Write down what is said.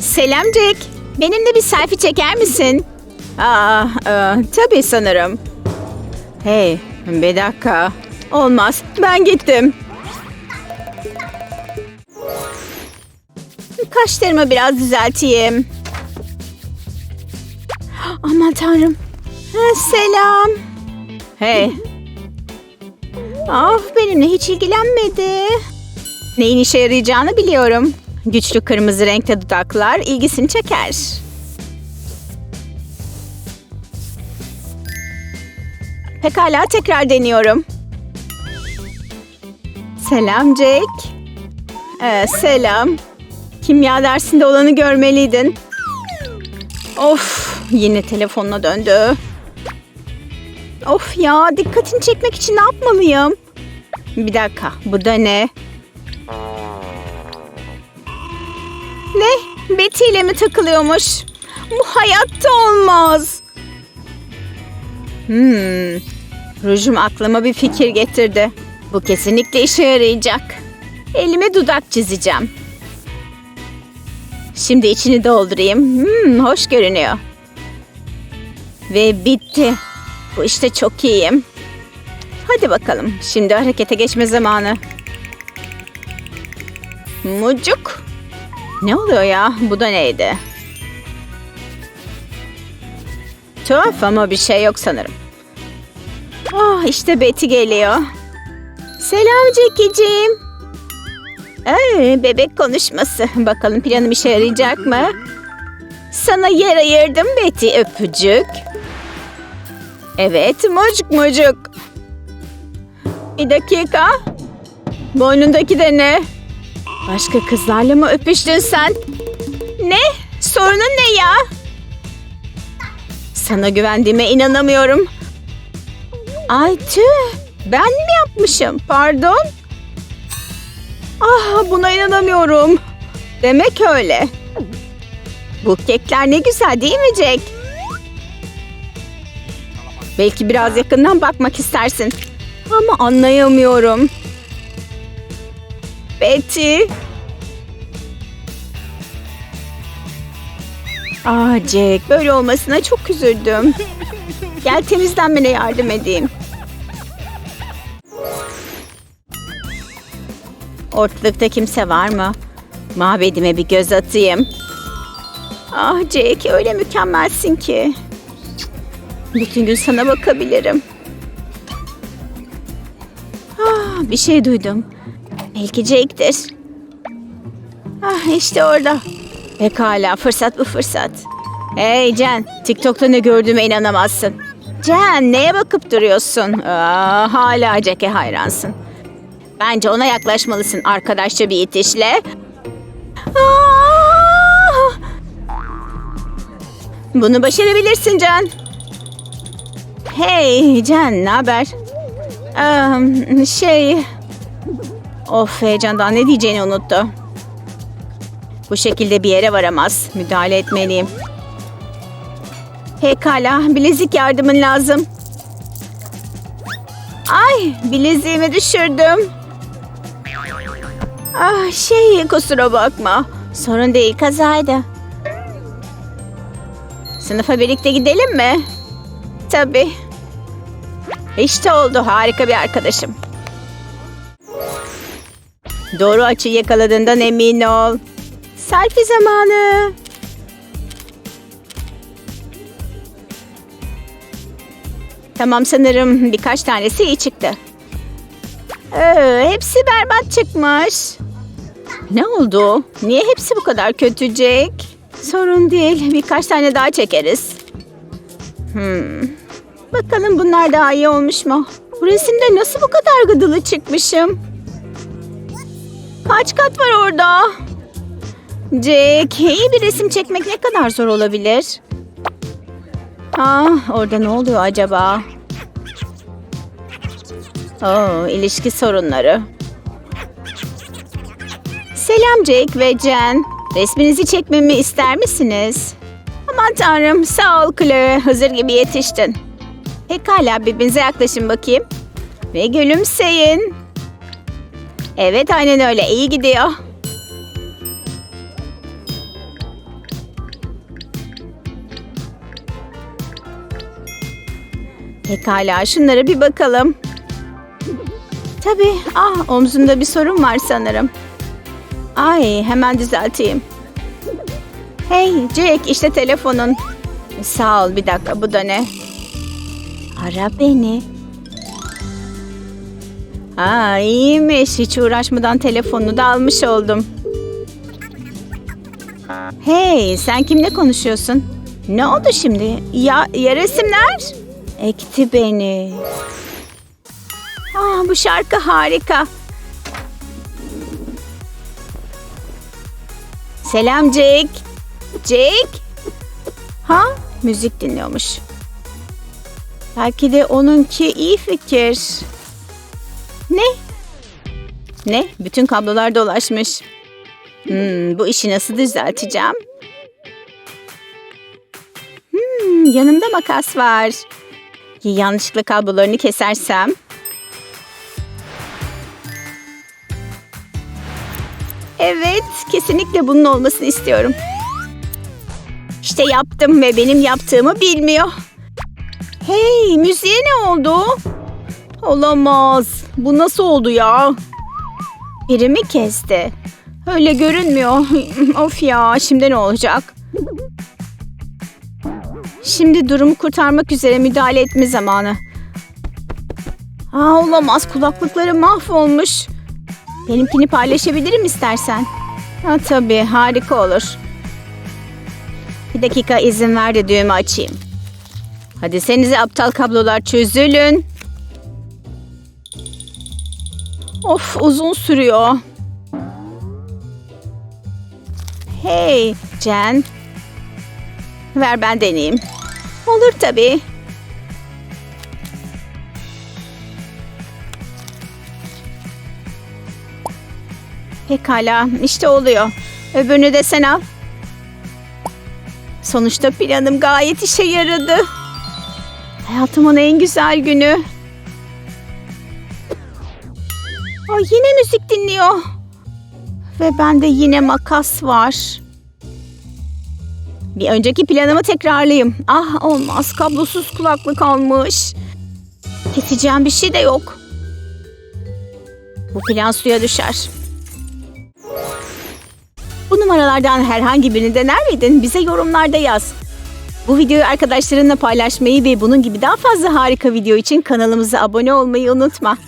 Selam Jack. Benimle bir selfie çeker misin? Aa, e, tabii sanırım. Hey, bir dakika. Olmaz, ben gittim. Kaşlarımı biraz düzelteyim. Aman tanrım. Ha, selam. Hey. Ah, benimle hiç ilgilenmedi. Neyin işe yarayacağını biliyorum. Güçlü kırmızı renkte dudaklar ilgisini çeker. Pekala tekrar deniyorum. Selam Jack. Ee, selam. Kimya dersinde olanı görmeliydin. Of yine telefonuna döndü. Of ya dikkatini çekmek için ne yapmalıyım? Bir dakika bu da ne? İle mi takılıyormuş? Bu hayatta olmaz. Hmm. Rujum aklıma bir fikir getirdi. Bu kesinlikle işe yarayacak. Elime dudak çizeceğim. Şimdi içini doldurayım. Hmm, hoş görünüyor. Ve bitti. Bu işte çok iyiyim. Hadi bakalım. Şimdi harekete geçme zamanı. Mucuk. Ne oluyor ya? Bu da neydi? Tuhaf ama bir şey yok sanırım. Ah işte Betty geliyor. Selam Jackie'ciğim. Ee, bebek konuşması. Bakalım planım işe yarayacak mı? Sana yer ayırdım Betty öpücük. Evet mucuk mucuk. Bir dakika. Boynundaki de ne? Başka kızlarla mı öpüştün sen? Ne? Sorunun ne ya? Sana güvendiğime inanamıyorum. Ay tüh. Ben mi yapmışım? Pardon. Ah buna inanamıyorum. Demek öyle. Bu kekler ne güzel değil mi Jack? Belki biraz yakından bakmak istersin. Ama anlayamıyorum. Betty. Ah Jack, böyle olmasına çok üzüldüm. Gel temizlenmene yardım edeyim. Ortalıkta kimse var mı? Mabedime bir göz atayım. Ah Jack, öyle mükemmelsin ki. Bütün gün sana bakabilirim. Ah, bir şey duydum. Belki Jake'dir. Ah işte orada. Pekala fırsat bu fırsat. Hey Jen, TikTok'ta ne gördüğüme inanamazsın. Jen, neye bakıp duruyorsun? Aa, hala Jack'e hayransın. Bence ona yaklaşmalısın arkadaşça bir itişle. Aa! Bunu başarabilirsin Can. Hey Can, ne haber? Ee, şey... Of heyecandan ne diyeceğini unuttu. Bu şekilde bir yere varamaz. Müdahale etmeliyim. Pekala, bilezik yardımın lazım. Ay, bileziğimi düşürdüm. Ah, şey, kusura bakma. Sorun değil, kazaydı. Sınıfa birlikte gidelim mi? Tabii. İşte oldu, harika bir arkadaşım. Doğru açıyı yakaladığından emin ol. Selfie zamanı. Tamam sanırım birkaç tanesi iyi çıktı. Ee, hepsi berbat çıkmış. Ne oldu? Niye hepsi bu kadar kötü Jack? Sorun değil. Birkaç tane daha çekeriz. Hmm. Bakalım bunlar daha iyi olmuş mu? Bu resimde nasıl bu kadar gıdılı çıkmışım? Kaç kat var orada? Jack, iyi bir resim çekmek ne kadar zor olabilir? Ah, orada ne oluyor acaba? Oo, ilişki sorunları. Selam Jack ve Jen. Resminizi çekmemi ister misiniz? Aman tanrım, sağ ol Chloe. Hazır gibi yetiştin. Pekala, birbirinize yaklaşın bakayım. Ve gülümseyin. Evet aynen öyle iyi gidiyor. Pekala şunlara bir bakalım. Tabii ah omzumda bir sorun var sanırım. Ay hemen düzelteyim. Hey Jack işte telefonun. Sağ ol bir dakika bu da ne? Ara beni. Aa iyiymiş. Hiç uğraşmadan telefonunu da almış oldum. Hey sen kimle konuşuyorsun? Ne oldu şimdi? Ya, ya resimler? Ekti beni. Aa, bu şarkı harika. Selam Jake. Jake? Ha? Müzik dinliyormuş. Belki de onunki iyi fikir. Ne? Ne? Bütün kablolar dolaşmış. Hmm, bu işi nasıl düzelteceğim? Hmm, yanımda makas var. Ya Yanlışlıkla kablolarını kesersem? Evet, kesinlikle bunun olmasını istiyorum. İşte yaptım ve benim yaptığımı bilmiyor. Hey, müziğe ne oldu? Olamaz. Bu nasıl oldu ya? Biri mi kesti? Öyle görünmüyor. of ya, şimdi ne olacak? Şimdi durumu kurtarmak üzere müdahale etme zamanı. Aa, olamaz, kulaklıkları mahvolmuş. Benimkini paylaşabilirim istersen. Ha, tabii, harika olur. Bir dakika izin ver de düğümü açayım. Hadi senize aptal kablolar çözülün. Of uzun sürüyor. Hey Jen. Ver ben deneyeyim. Olur tabii. Pekala işte oluyor. Öbürünü de sen al. Sonuçta planım gayet işe yaradı. Hayatımın en güzel günü. Ay yine müzik dinliyor. Ve bende yine makas var. Bir önceki planımı tekrarlayayım. Ah olmaz kablosuz kulaklık almış. Keseceğim bir şey de yok. Bu plan suya düşer. Bu numaralardan herhangi birini dener miydin? Bize yorumlarda yaz. Bu videoyu arkadaşlarınla paylaşmayı ve bunun gibi daha fazla harika video için kanalımıza abone olmayı unutma.